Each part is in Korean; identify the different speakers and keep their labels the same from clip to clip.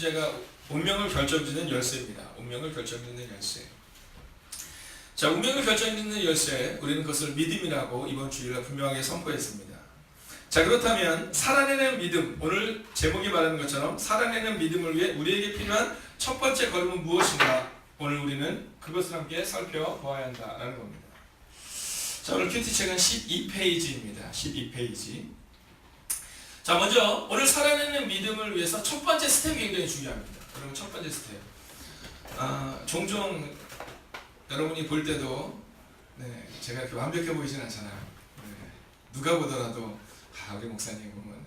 Speaker 1: 주제가 운명을 결정짓는 열쇠입니다. 운명을 결정짓는 열쇠. 자, 운명을 결정짓는 열쇠, 우리는 그것을 믿음이라고 이번 주일날 분명하게 선포했습니다. 자, 그렇다면 살아내는 믿음, 오늘 제목이 말하는 것처럼 살아내는 믿음을 위해 우리에게 필요한 첫 번째 걸음은 무엇인가? 오늘 우리는 그것을 함께 살펴보아야 한다라는 겁니다. 자, 오늘 큐티 책은 12페이지입니다. 12페이지. 자, 먼저 오늘 살아내는 믿음을 위해서 첫 번째 스텝이 굉장히 중요합니다. 그러면 첫 번째 스텝. 아, 종종 여러분이 볼 때도 네, 제가 이렇게 완벽해 보이진 않잖아요. 네, 누가 보더라도 아, 우리 목사님 보면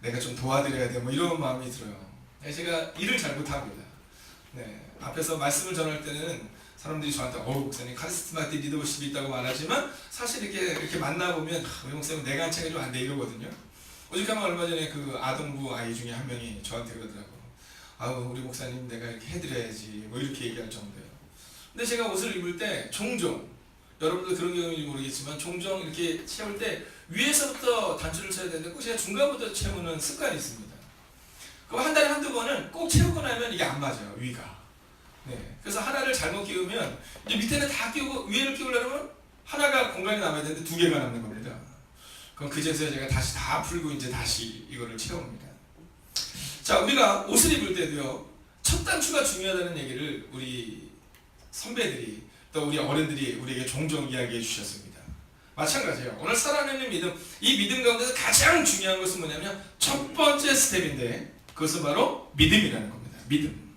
Speaker 1: 내가 좀 도와드려야 돼, 뭐 이런 마음이 들어요. 네, 제가 일을 잘 못합니다. 네, 앞에서 말씀을 전할 때는 사람들이 저한테 어 목사님 카리스마틱 리더십이 있다고 말하지만 사실 이렇게 이렇게 만나 보면 우리 목사님 내가 한 책이 좀안 돼 이러거든요. 오죽하면 얼마 전에 그 아동부 아이 중에 한 명이 저한테 그러더라고. 아우 우리 목사님 내가 이렇게 해드려야지 뭐 이렇게 얘기할 정도예요. 근데 제가 옷을 입을 때 종종 여러분들 그런 경우인지 모르겠지만 종종 이렇게 채울 때 위에서부터 단추를 쳐야 되는데 꼭 제가 중간부터 채우는 습관이 있습니다. 그럼 한 달에 한두 번은 꼭 채우고 나면 이게 안 맞아요 위가. 네. 그래서 하나를 잘못 끼우면 이제 밑에는 다 끼우고 위에를 끼우려면 하나가 공간이 남아야 되는데 두 개가 남는 겁니다. 그럼 그제서야 제가 다시 다 풀고 이제 다시 이거를 채웁니다. 자, 우리가 옷을 입을 때도요. 첫 단추가 중요하다는 얘기를 우리 선배들이 또 우리 어른들이 우리에게 종종 이야기해 주셨습니다. 마찬가지예요. 오늘 살아내는 믿음, 이 믿음 가운데서 가장 중요한 것은 뭐냐면 첫 번째 스텝인데 그것은 바로 믿음이라는 겁니다. 믿음.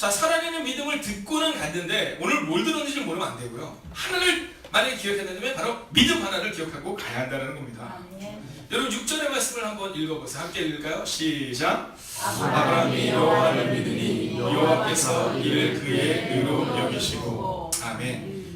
Speaker 1: 자, 살아내는 믿음을 듣고는 갔는데 오늘 뭘 들었는지 모르면 안 되고요. 하나를 만약에 기억해낸다면 바로 믿음 하나를 기억하고 가야 한다는 겁니다.
Speaker 2: 아멘.
Speaker 1: 여러분 6절의 말씀을 한번 읽어보세요. 함께 읽을까요? 시작.
Speaker 2: 아브라함이
Speaker 1: 여호와를 믿으니 여호와께서 이를 그의 의로 여기시고.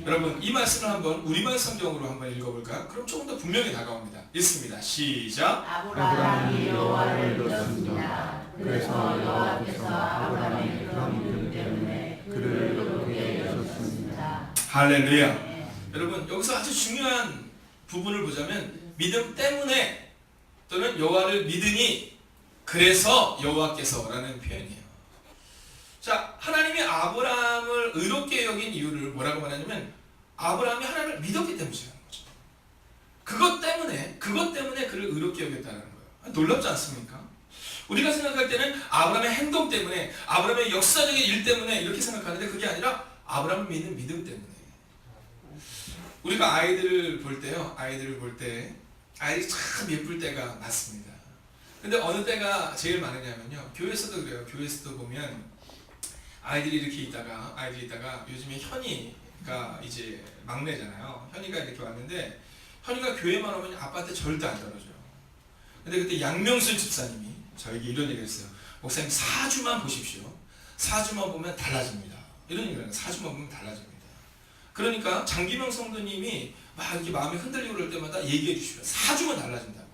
Speaker 1: 여러분 이 말씀을 한번 우리말 성경으로 한번 읽어볼까요? 그럼 조금 더 분명히 다가옵니다. 읽습니다. 시작.
Speaker 2: 아브라함이 여호와를 믿었습니다. 그래서 여호와께서 아브라함의 그런 믿음 때문에 그를 의롭게 여겼습니다.
Speaker 1: 할렐루야.
Speaker 2: 네.
Speaker 1: 여러분 여기서 아주 중요한 부분을 보자면 믿음 때문에 또는 여호와를 믿으니 그래서 여호와께서라는 표현이에요. 자 하나님이 아브라함을 의롭게 여긴 이유를 뭐라고 말하냐면 아브라함이 하나님을 믿었기 때문이라는 거죠. 그것 때문에 그것 때문에 그를 의롭게 여겼다는 거예요. 놀랍지 않습니까? 우리가 생각할 때는 아브라함의 행동 때문에 아브라함의 역사적인 일 때문에 이렇게 생각하는데 그게 아니라 아브라함을 믿는 믿음 때문에 우리가 아이들을 볼 때요, 아이들을 볼 때, 아이들이 참 예쁠 때가 많습니다. 근데 어느 때가 제일 많으냐면요, 교회에서도 그래요. 교회에서도 보면 아이들이 이렇게 있다가, 아이들이 있다가 요즘에 현이가 이제 막내잖아요. 현이가 이렇게 왔는데, 현이가 교회만 오면 아빠한테 절대 안 떨어져요. 근데 그때 양명순 집사님이 저에게 이런 얘기를 했어요. 목사님, 사주만 보십시오. 사주만 보면 달라집니다. 이런 얘기를 해요. 사주만 보면 달라집니다. 그러니까 장기명 성도님이 막 이렇게 마음이 흔들리고 그럴 때마다 얘기해 주시면 사주면 달라진다고.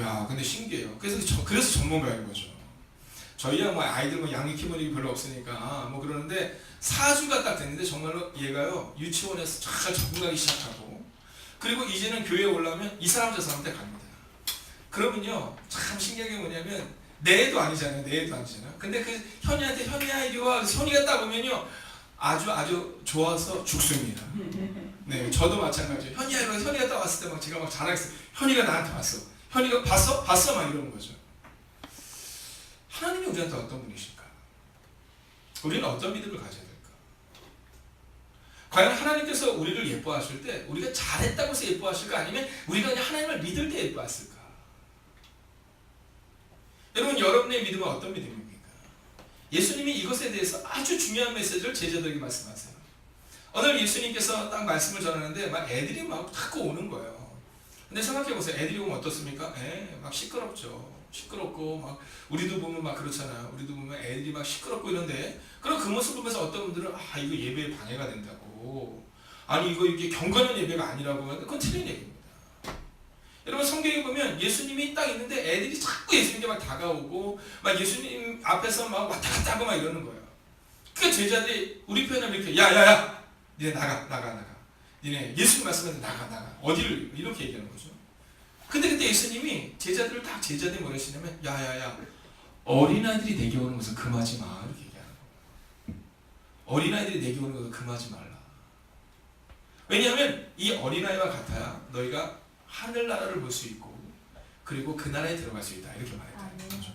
Speaker 1: 야, 근데 신기해요. 그래서 저, 그래서 전문가인 거죠. 저희야 뭐 아이들 뭐 양육 키우는 별로 없으니까 뭐 그러는데 사주가 딱 됐는데 정말로 얘가요 유치원에서 잘 적응하기 시작하고 그리고 이제는 교회에 올라오면 이 사람 저 사람한테 갑니다. 그러면요 참 신기한 게 뭐냐면 내 애도 아니잖아요. 내 애도 아니잖아요. 근데 그 현이한테 현이야 이리 와. 현이가 딱 오면요 아주 아주 좋아서 죽습니다. 네, 저도 마찬가지예요. 현이야 이거 현이가 딱 왔을 때 막 제가 막 자랑했어요. 현이가 나한테 왔어. 현이가 봤어? 봤어? 막 이러는 거죠. 하나님이 우리한테 어떤 분이실까? 우리는 어떤 믿음을 가져야 될까? 과연 하나님께서 우리를 예뻐하실 때 우리가 잘했다고 해서 예뻐하실까? 아니면 우리가 그냥 하나님을 믿을 때 예뻐하실까? 여러분, 여러분의 믿음은 어떤 믿음입니까? 예수님이 이것에 대해서 아주 중요한 메시지를 제자들에게 말씀하세요. 오늘 예수님께서 딱 말씀을 전하는데 막 애들이 막 자꾸 오는 거예요. 근데 생각해 보세요. 애들이 오면 어떻습니까? 에, 막 시끄럽죠. 시끄럽고 막 우리도 보면 막 그렇잖아요. 우리도 보면 애들이 막 시끄럽고 이런데 그럼 그 모습 보면서 어떤 분들은 아 이거 예배에 방해가 된다고 아니 이거 이게 경건한 예배가 아니라고 하는데 그건 틀린 얘기입니다. 여러분 성경에 보면 예수님이 딱 있는데 애들이 자꾸 예수님께 막 다가오고 막 예수님 앞에서 막 왔다 갔다 하고 막 이러는 거예요. 그 제자들이 우리 표현을 이렇게 야야야 니네 나가 나가 나가 니네 예수님 말씀하는데 나가 나가 어디를 이렇게 얘기하는 거죠. 근데 그때 예수님이 제자들을 딱 제자들이 뭐라 하시냐면 야야야 어린아이들이 내게 오는 것을 금하지 마 이렇게 얘기하는 거예요. 어린아이들이 내게 오는 것을 금하지 말라. 왜냐하면 이 어린아이와 같아야 너희가 하늘나라를 볼 수 있고 그리고 그 나라에 들어갈 수 있다 이렇게 말했다.
Speaker 2: 아멘.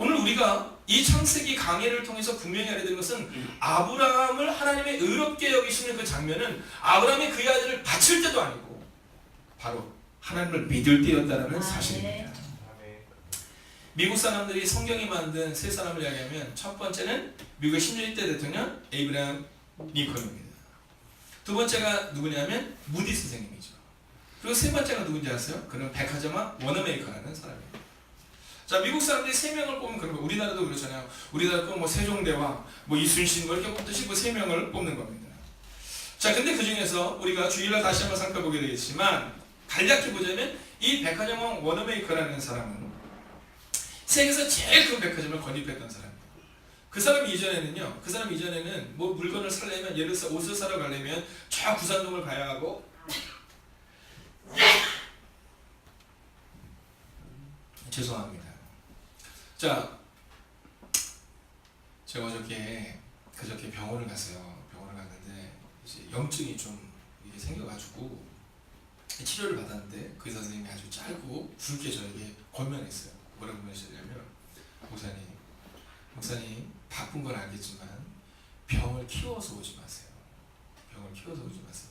Speaker 1: 오늘 우리가 이 창세기 강해를 통해서 분명히 알아야 되는 것은 아브라함을 하나님의 의롭게 여기시는 그 장면은 아브라함이 그의 아들을 바칠 때도 아니고 바로 하나님을 믿을 때였다라는
Speaker 2: 아멘.
Speaker 1: 사실입니다. 미국 사람들이 성경이 만든 세 사람을 이야기하면 첫 번째는 미국의 16대 대통령 에이브라함 링컨입니다. 두 번째가 누구냐면 무디 선생님이죠. 그리고 세 번째가 누군지 아세요? 그는 백화점왕 워너메이커라는 사람이에요. 자, 미국 사람들이 세 명을 뽑으면 그런 거. 우리나라도 그렇잖아요. 우리나라 뭐 세종대왕, 뭐 이순신 뭐 이렇게 뽑듯이 뭐세 명을 뽑는 겁니다. 자, 근데 그 중에서 우리가 주일날 다시 한번 살펴보게 되겠지만 간략히 보자면 이 백화점왕 워너메이커라는 사람은 세계에서 제일 큰 백화점을 건립했던 사람이에요. 그 사람 이전에는요, 그 사람 이전에는 뭐 물건을 사려면 예를 들어서 옷을 사러 가려면 저 부산동을 가야 하고 죄송합니다. 자, 제가 어저께 그저께 병원을 갔어요. 병원을 갔는데 이제 염증이 좀 이게 생겨가지고 치료를 받았는데 그 의사 선생님이 아주 짧고 굵게 저에게 권면했어요. 뭐라고 권면하셨냐면 목사님, 목사님 바쁜 건 알겠지만 병을 키워서 오지 마세요. 병을 키워서 오지 마세요.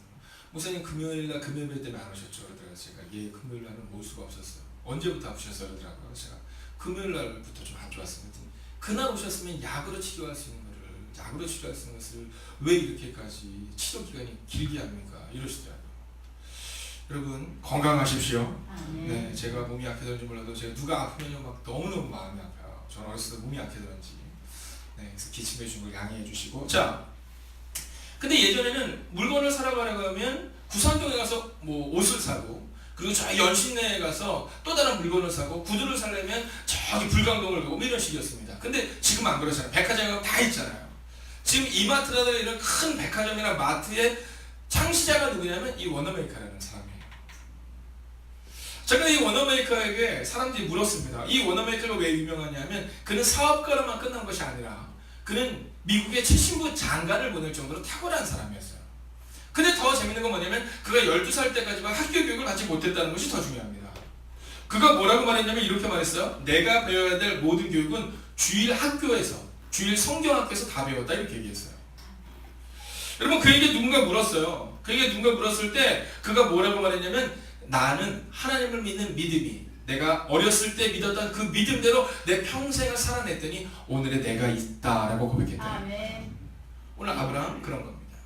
Speaker 1: 목사님 금요일 날 금요일 때문에 안 오셨죠? 그러더라고요. 제가 예 금요일 날은 올 수가 없었어요. 언제부터 아프셨어요? 그러더라고요. 제가 금요일 날부터 좀 안 좋았습니다. 그날 오셨으면 약으로 치료할 수 있는 거를 약으로 치료할 수 있는 것을 왜 이렇게까지 치료 기간이 길게 합니까? 이러시더라고요. 여러분 건강하십시오.
Speaker 2: 아멘.
Speaker 1: 네, 제가 몸이 약해졌는지 몰라도 제가 누가 아프면요 막 너무너무 마음이 아파요. 저는 어렸을 때 몸이 약해졌는지. 네, 그래서 기침해 준걸 양해해 주시고. 자, 근데 예전에는 물건을 사러 가려고 하면 구산동에 가서 뭐 옷을 사고 그리고 저 연신내에 가서 또 다른 물건을 사고 구두를 사려면 저기 불광동을 가고 뭐 이런 식이었습니다. 근데 지금 안 그러잖아요. 백화점에 다 있잖아요. 지금 이마트라든가 이런 큰 백화점이나 마트의 창시자가 누구냐면 이 워너메이커라는 사람 근데 이 워너메이커에게 사람들이 물었습니다. 이 워너메이커가 왜 유명하냐면 그는 사업가로만 끝난 것이 아니라 그는 미국의 최신부 장관을 보낼 정도로 탁월한 사람이었어요. 근데 더 재밌는 건 뭐냐면 그가 12살 때까지만 학교 교육을 받지 못했다는 것이 더 중요합니다. 그가 뭐라고 말했냐면 이렇게 말했어요. 내가 배워야 될 모든 교육은 주일 학교에서, 주일 성경학교에서 다 배웠다 이렇게 얘기했어요. 여러분 그에게 누군가 물었어요. 그에게 누군가 물었을 때 그가 뭐라고 말했냐면 나는 하나님을 믿는 믿음이 내가 어렸을 때 믿었던 그 믿음대로 내 평생을 살아냈더니 오늘의 내가 있다라고 고백했다.
Speaker 2: 아멘.
Speaker 1: 오늘 아브라함 그런 겁니다.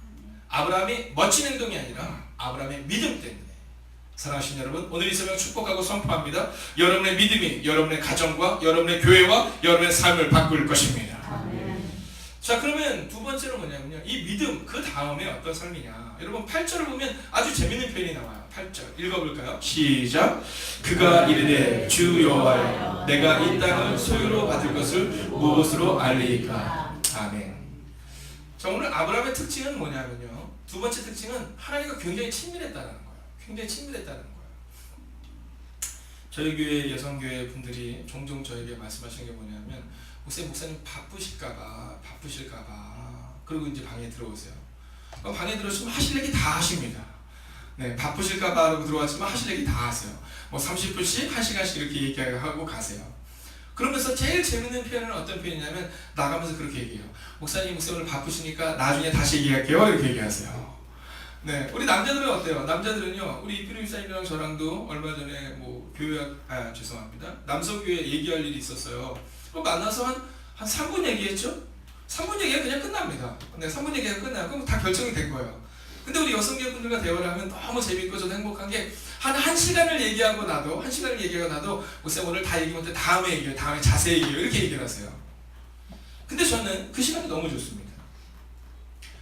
Speaker 1: 아브라함이 멋진 행동이 아니라 아브라함의 믿음 때문에 사랑하신 여러분 오늘 이 새벽 축복하고 선포합니다. 여러분의 믿음이 여러분의 가정과 여러분의 교회와 여러분의 삶을 바꿀 것입니다. 자 그러면 두 번째로 뭐냐면요. 이 믿음 그 다음에 어떤 삶이냐. 여러분 8절을 보면 아주 재밌는 표현이 나와요. 8절. 읽어볼까요? 시작. 그가 이르되 주 여호와여 내가 이 땅을 소유로 받을 것을 무엇으로 알리까? 아멘. 자 오늘 아브라함의 특징은 뭐냐면요. 두 번째 특징은 하나님과 굉장히 친밀했다는 거예요. 굉장히 친밀했다는 거예요. 저희 교회 여성 교회 분들이 종종 저에게 말씀하시는 게 뭐냐면 목사님 목사님 바쁘실까봐 바쁘실까봐 그리고 이제 방에 들어오세요. 그럼 방에 들어오시면 하실 얘기 다 하십니다. 네 바쁘실까봐 하고 들어왔지만 하실 얘기 다 하세요. 뭐 30분씩 1시간씩 이렇게 얘기하고 가세요. 그러면서 제일 재밌는 표현은 어떤 표현이냐면 나가면서 그렇게 얘기해요. 목사님 목사님 오늘 바쁘시니까 나중에 다시 얘기할게요 이렇게 얘기하세요. 네, 우리 남자들은 어때요? 남자들은요, 우리 이필우 집사님이랑 저랑도 얼마 전에 뭐 교회 아 죄송합니다 남서교회 얘기할 일이 있었어요. 그럼 만나서 한, 한 3분 얘기했죠? 3분 얘기가 그냥 끝납니다. 네, 3분 얘기가. 그럼 다 결정이 된 거예요. 근데 우리 여성계 분들과 대화를 하면 너무 재밌고 저도 행복한 게 한 한 시간을 얘기하고 나도 한 시간을 얘기하고 나도 목사님 오늘 다 얘기 못해 다음에 얘기해요. 다음에 자세히 얘기해요. 이렇게 얘기를 하세요. 근데 저는 그 시간이 너무 좋습니다.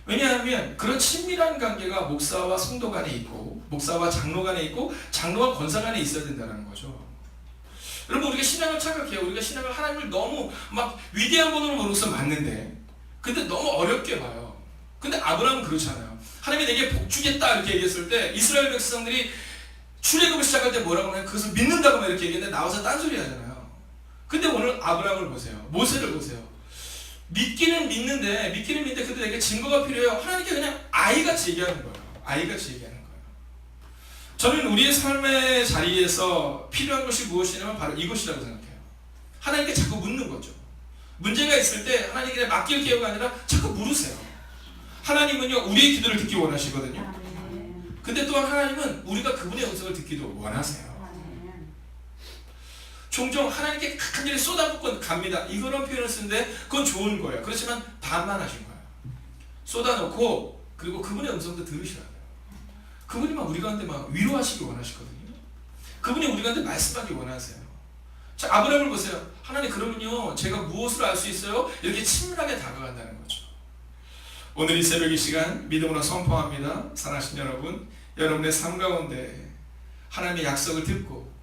Speaker 1: 왜냐하면 그런 친밀한 관계가 목사와 성도 간에 있고 목사와 장로 간에 있고 장로와 권사 간에 있어야 된다는 거죠. 여러분 우리가 신앙을 착각해요. 우리가 신앙을 하나님을 너무 막 위대한 분으로 보고서 맞는데 근데 너무 어렵게 봐요. 근데 아브라함은 그렇잖아요. 하나님이 내게 복 주겠다 이렇게 얘기했을 때 이스라엘 백성들이 출애굽을 시작할 때 뭐라고 하면 그것을 믿는다고 막 이렇게 얘기했는데 나와서 딴소리 하잖아요. 근데 오늘 아브라함을 보세요. 모세를 보세요. 믿기는 믿는데 믿기는 믿는데 근데 내게 증거가 필요해요. 하나님께 그냥 아이같이 얘기하는 거예요. 아이같이 얘기하는 거예요. 저는 우리의 삶의 자리에서 필요한 것이 무엇이냐면 바로 이것이라고 생각해요. 하나님께 자꾸 묻는 거죠. 문제가 있을 때 하나님께 맡길 기회가 아니라 자꾸 물으세요. 하나님은요 우리의 기도를 듣기 원하시거든요. 근데 또한 하나님은 우리가 그분의 음성을 듣기도 원하세요. 종종 하나님께 큰 일을 쏟아붓고 갑니다. 이런 표현을 쓰는데 그건 좋은 거예요. 그렇지만 반만 하신 거예요. 쏟아놓고 그리고 그분의 음성도 들으셔야 돼요. 그분이 막 우리 가운데 막 위로하시기 원하시거든요. 그분이 우리 가운데 말씀하기 원하세요. 자 아브라함을 보세요. 하나님 그러면요 제가 무엇을 알 수 있어요? 이렇게 친밀하게 다가간다는 거죠. 오늘 이 새벽 이 시간 믿음으로 선포합니다. 사랑하신 여러분, 여러분의 삶 가운데 하나님의 약속을 듣고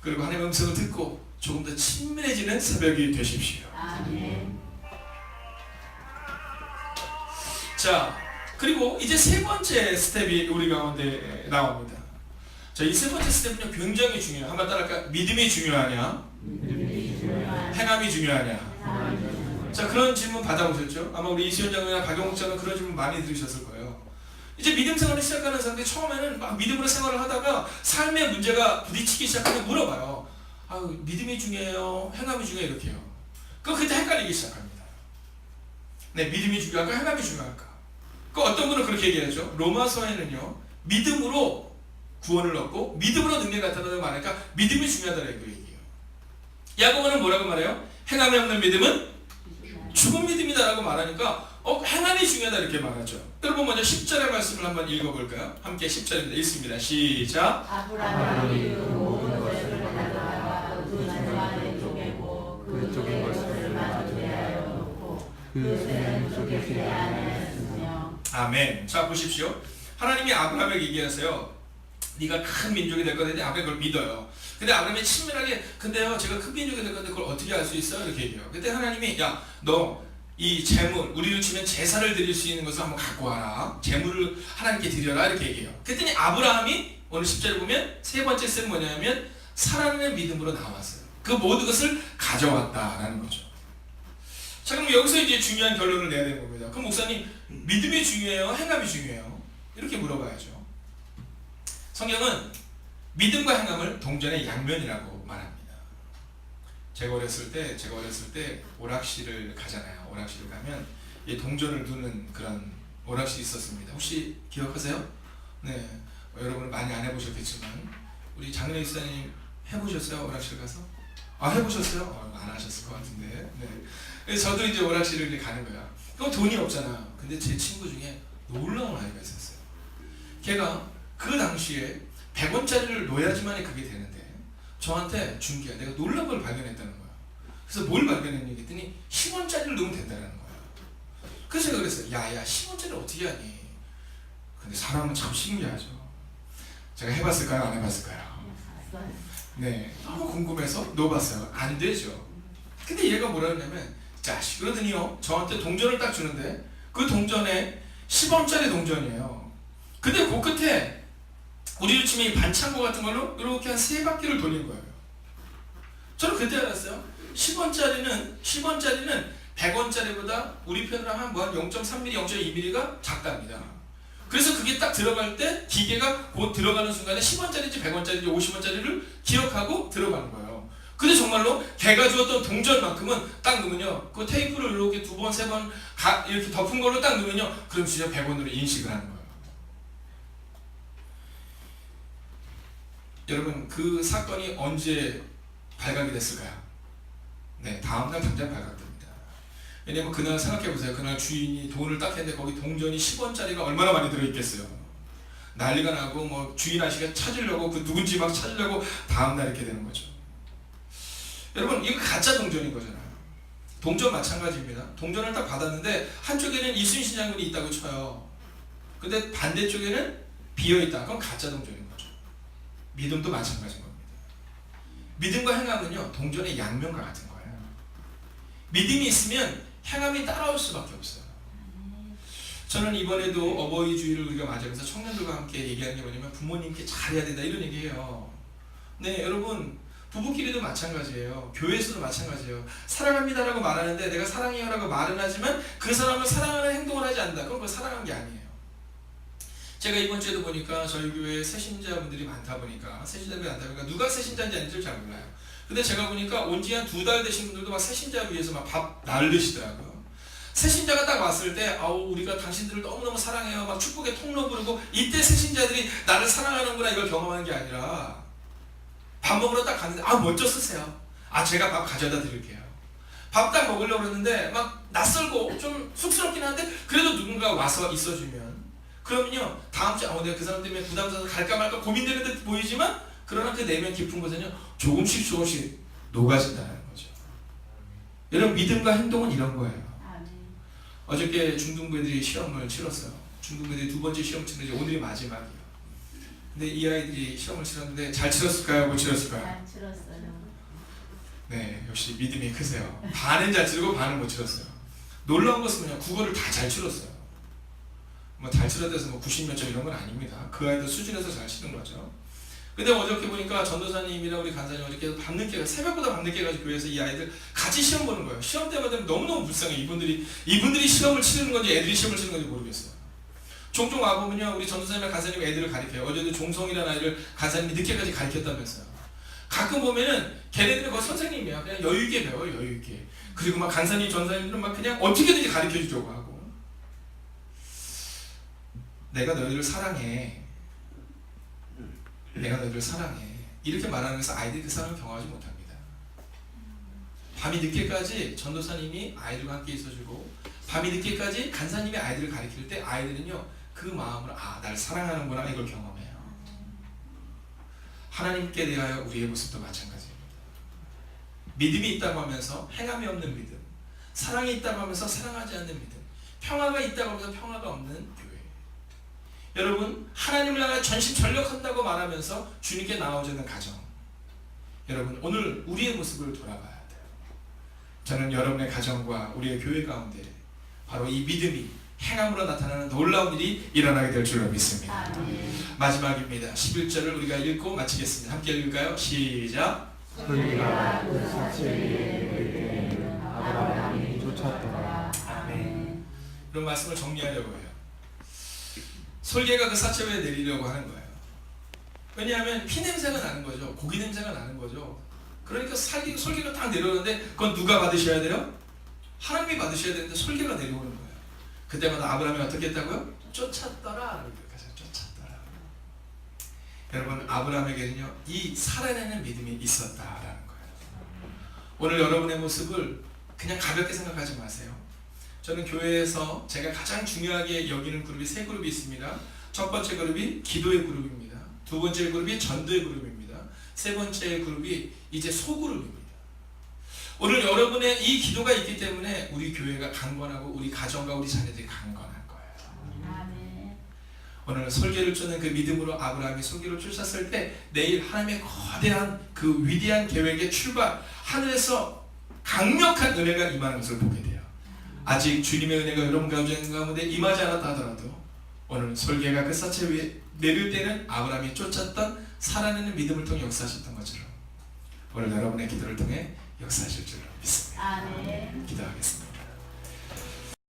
Speaker 1: 그리고 하나님의 음성을 듣고 조금 더 친밀해지는 새벽이 되십시오.
Speaker 2: 아멘.
Speaker 1: 자, 그리고 이제 세 번째 스텝이 우리 가운데 나옵니다. 자, 이 세 번째 스텝은요 굉장히 중요해요. 한번 따라할까? 믿음이 중요하냐? 행함이 중요하냐? 자, 그런 질문 받아보셨죠? 아마 우리 이시원 장로나 박영욱 장로 그런 질문 많이 들으셨을 거예요. 이제 믿음 생활을 시작하는 사람들이 처음에는 막 믿음으로 생활을 하다가 삶의 문제가 부딪히기 시작하면 물어봐요. 아, 믿음이 중요해요? 행함이 중요해요? 이렇게요. 그럼 그때 헷갈리기 시작합니다. 네, 믿음이 중요할까? 행함이 중요할까? 그 어떤 분은 그렇게 얘기하죠. 로마서에는요, 믿음으로 구원을 얻고 믿음으로 능력이 나타나다고 말하니까 믿음이 중요하다고 얘기해요. 야고보는 뭐라고 말해요? 행함이 없는 믿음은 죽은 믿음이다라고 말하니까 어, 행함이 중요하다 이렇게 말하죠. 여러분 먼저 10절의 말씀을 한번 읽어볼까요? 함께 10절입니다. 읽습니다. 시작.
Speaker 2: 그
Speaker 1: 아멘. 자 보십시오. 하나님이 아브라함에게 얘기하세요. 네가 큰 민족이 될 거는데 아브라함이 그걸 믿어요. 근데 아브라함이 친밀하게 근데요 제가 큰 민족이 될 건데 그걸 어떻게 알 수 있어요? 이렇게 얘기해요. 근데 하나님이 야너 이 재물 우리로 치면 제사를 드릴 수 있는 것을 한번 갖고 와라. 재물을 하나님께 드려라 이렇게 얘기해요. 그랬더니 아브라함이 오늘 10절에 보면 세 번째 씀은 뭐냐면 살아나는 믿음으로 나왔어요. 그 모든 것을 가져왔다라는 거죠. 자 그럼 여기서 이제 중요한 결론을 내야 되는 겁니다. 그럼 목사님 믿음이 중요해요? 행함이 중요해요? 이렇게 물어봐야죠. 성경은 믿음과 행함을 동전의 양면이라고 말합니다. 제가 어렸을 때, 제가 어렸을 때 오락실을 가잖아요. 오락실을 가면 이 동전을 두는 그런 오락실이 있었습니다. 혹시 기억하세요? 네, 뭐 여러분은 많이 안 해보셨겠지만 우리 장례 이사님 해보셨어요? 오락실 가서? 아 해보셨어요? 어, 안 하셨을 것 같은데. 네. 저도 이제 오락실을 이제 가는 거야. 그럼 돈이 없잖아. 근데 제 친구 중에 놀라운 아이가 있었어요. 걔가 그 당시에 100원짜리를 넣어야지만 그게 되는데 저한테 준 게 내가 놀란 걸 발견했다는 거야. 그래서 뭘 발견했니? 그랬더니 10원짜리를 넣으면 된다는 거야. 그래서 제가 그랬어요. 야야 10원짜리를 어떻게 하니? 근데 사람은 참 신기하죠. 제가 해봤을까요? 안 해봤을까요? 네, 너무 궁금해서 넣어봤어요. 안 되죠. 근데 얘가 뭐라 그러냐면 자식 그러더니요 저한테 동전을 딱 주는데 그 동전에 10원짜리 동전이에요. 근데 그 끝에 치면 이 반창고 같은 걸로 이렇게 한 세 바퀴를 돌린 거예요. 저는 그때 알았어요. 10원짜리는 10원짜리는 100원짜리보다 우리 편으로 하면 뭐한 0.3mm, 0.2mm가 작답니다. 그래서 그게 딱 들어갈 때 기계가 곧 들어가는 순간에 10원짜리인지 100원짜리인지 50원짜리를 기억하고 들어가는 거예요. 근데 정말로 걔가 주었던 동전만큼은 딱 넣으면요. 그 테이프를 이렇게 두 번, 세 번 이렇게 덮은 걸로 딱 넣으면요. 그럼 진짜 100원으로 인식을 하는 거예요. 여러분 그 사건이 언제 발각이 됐을까요? 네, 다음날 당장 발각됩니다. 왜냐면 그날 생각해 보세요. 그날 주인이 돈을 딱 했는데 거기 동전이 10원짜리가 얼마나 많이 들어있겠어요. 난리가 나고 뭐 주인 아저씨가 찾으려고 그 누군지 막 찾으려고 다음날 이렇게 되는 거죠. 여러분 이거 가짜 동전인 거잖아요. 동전 마찬가지입니다. 동전을 딱 받았는데 한쪽에는 이순신 장군이 있다고 쳐요. 근데 반대쪽에는 비어있다. 그럼 가짜 동전인 거죠. 믿음도 마찬가지인 겁니다. 믿음과 행함은요 동전의 양면과 같은 거예요. 믿음이 있으면 행함이 따라올 수밖에 없어요. 저는 이번에도 어버이 주일을 우리가 맞으면서 청년들과 함께 얘기하는 게 뭐냐면 부모님께 잘해야 된다 이런 얘기해요. 네 여러분 부부끼리도 마찬가지예요. 교회에서도 마찬가지예요. 사랑합니다라고 말하는데 내가 사랑해요라고 말은 하지만 그 사람을 사랑하는 행동을 하지 않는다. 그건 그 사랑한 게 아니에요. 제가 이번 주에도 보니까 저희 교회에 새신자분들이 많다 보니까 새신자분들이 많다 보니까 누가 새신자인지 잘 몰라요. 근데 제가 보니까 온 지 한 두 달 되신 분들도 막 새신자를 위해서 막 밥 날르시더라고요. 새신자가 딱 왔을 때 아우 우리가 당신들을 너무너무 사랑해요. 막 축복의 통로 부르고 이때 새신자들이 나를 사랑하는구나 이걸 경험하는 게 아니라 밥 먹으러 딱 갔는데 아 먼저 쓰세요. 아 제가 밥 가져다 드릴게요. 밥 딱 먹으려고 그러는데 막 낯설고 좀 쑥스럽긴 한데 그래도 누군가 와서 있어주면. 그러면요 다음 주에 아 내가 그 사람 때문에 부담스러워서 갈까 말까 고민되는 듯 보이지만 그러나 그 내면 깊은 곳에는 조금씩 조금씩 녹아진다는 거죠 여러분 믿음과 행동은 이런 거예요
Speaker 2: 아멘.
Speaker 1: 어저께 중등부애들이 시험을 치렀어요. 중등부애들이 두 번째 시험 치는 이제 오늘이 마지막이에요. 근데 이 아이들이 시험을 치렀는데 잘 치렀을까요? 못 치렀을까요?
Speaker 2: 잘 들었어요.
Speaker 1: 네, 역시 믿음이 크세요. 반은 잘 치르고 반은 못 치렀어요. 놀라운 것은 뭐냐, 국어를 다 잘 치렀어요. 뭐 잘 치렀다 해서 뭐 90몇 점 이런 건 아닙니다. 그 아이들 수준에서 잘 치는 거죠. 근데 어저께 보니까 전도사님이랑 우리 간사님 어저께 밤늦게 새벽보다 밤늦게 가지고 교회에서 이 아이들 같이 시험 보는 거예요. 시험 때마다 너무너무 불쌍해. 이분들이 이분들이 시험을 치르는 건지 애들이 시험을 치는 건지 모르겠어요. 종종 와 보면요 우리 전도사님이랑 간사님 애들을 가르쳐요. 어제도 종성이라는 아이를 간사님이 늦게까지 가르쳤다면서요. 가끔 보면은 걔네들은 거 선생님이야. 그냥 여유 있게 배워 요 여유 있게. 그리고 막 간사님 전사님들은 막 그냥 어떻게든지 가르쳐 주려고 하고. 내가 너희를 사랑해. 내가 너희를 사랑해. 이렇게 말하면서 아이들이 그 사랑을 경험하지 못합니다. 밤이 늦게까지 전도사님이 아이들과 함께 있어주고 밤이 늦게까지 간사님이 아이들을 가르칠 때 아이들은요 그 마음으로 아 날 사랑하는구나 이걸 경험해요. 하나님께 대하여 우리의 모습도 마찬가지입니다. 믿음이 있다고 하면서 행함이 없는 믿음, 사랑이 있다고 하면서 사랑하지 않는 믿음, 평화가 있다고 하면서 평화가 없는 교회. 여러분 하나님을 향해 전심 전력한다고 말하면서 주님께 나아오자는 가정. 여러분 오늘 우리의 모습을 돌아봐야 돼요. 저는 여러분의 가정과 우리의 교회 가운데 바로 이 믿음이 행함으로 나타나는 놀라운 일이 일어나게 될 줄로 믿습니다.
Speaker 2: 아멘.
Speaker 1: 마지막입니다. 11절을 우리가 읽고 마치겠습니다. 함께 읽을까요? 시작.
Speaker 3: 그러니까 그 쫓았더라.
Speaker 1: 아멘. 이런 말씀을 정리하려고 해요. 솔개가 그 사체에 내리려고 하는 거예요. 왜냐하면 피 냄새가 나는 거죠. 고기 냄새가 나는 거죠. 그러니까 살기, 솔개가 딱 내려오는데 그건 누가 받으셔야 돼요? 하나님이 받으셔야 되는데 솔개가 내려오는 거예요. 그때마다 아브라함이 어떻게 했다고요? 쫓았더라. 쫓았더라. 여러분 아브라함에게는요 이 살아내는 믿음이 있었다라는 거예요. 오늘 여러분의 모습을 그냥 가볍게 생각하지 마세요. 저는 교회에서 제가 가장 중요하게 여기는 그룹이 세 그룹이 있습니다. 첫 번째 그룹이 기도의 그룹입니다. 두 번째 그룹이 전도의 그룹입니다. 세 번째 그룹이 이제 소그룹입니다. 오늘 여러분의 이 기도가 있기 때문에 우리 교회가 강건하고 우리 가정과 우리 자녀들이 강건한 거예요. 오늘 설계를 쫓는 그 믿음으로 아브라함이 설계를 쫓았을 때 내일 하나님의 거대한 그 위대한 계획의 출발 하늘에서 강력한 은혜가 임하는 것을 보게 돼요. 아직 주님의 은혜가 여러분 가운데 임하지 않았다 하더라도 오늘 설계가 그 사체 위에 내릴 때는 아브라함이 쫓았던 살아내는 믿음을 통해 역사하셨던 것처럼 오늘 여러분의 기도를 통해 역사하실 줄로 믿습니다.
Speaker 2: 아멘.
Speaker 1: 기도하겠습니다.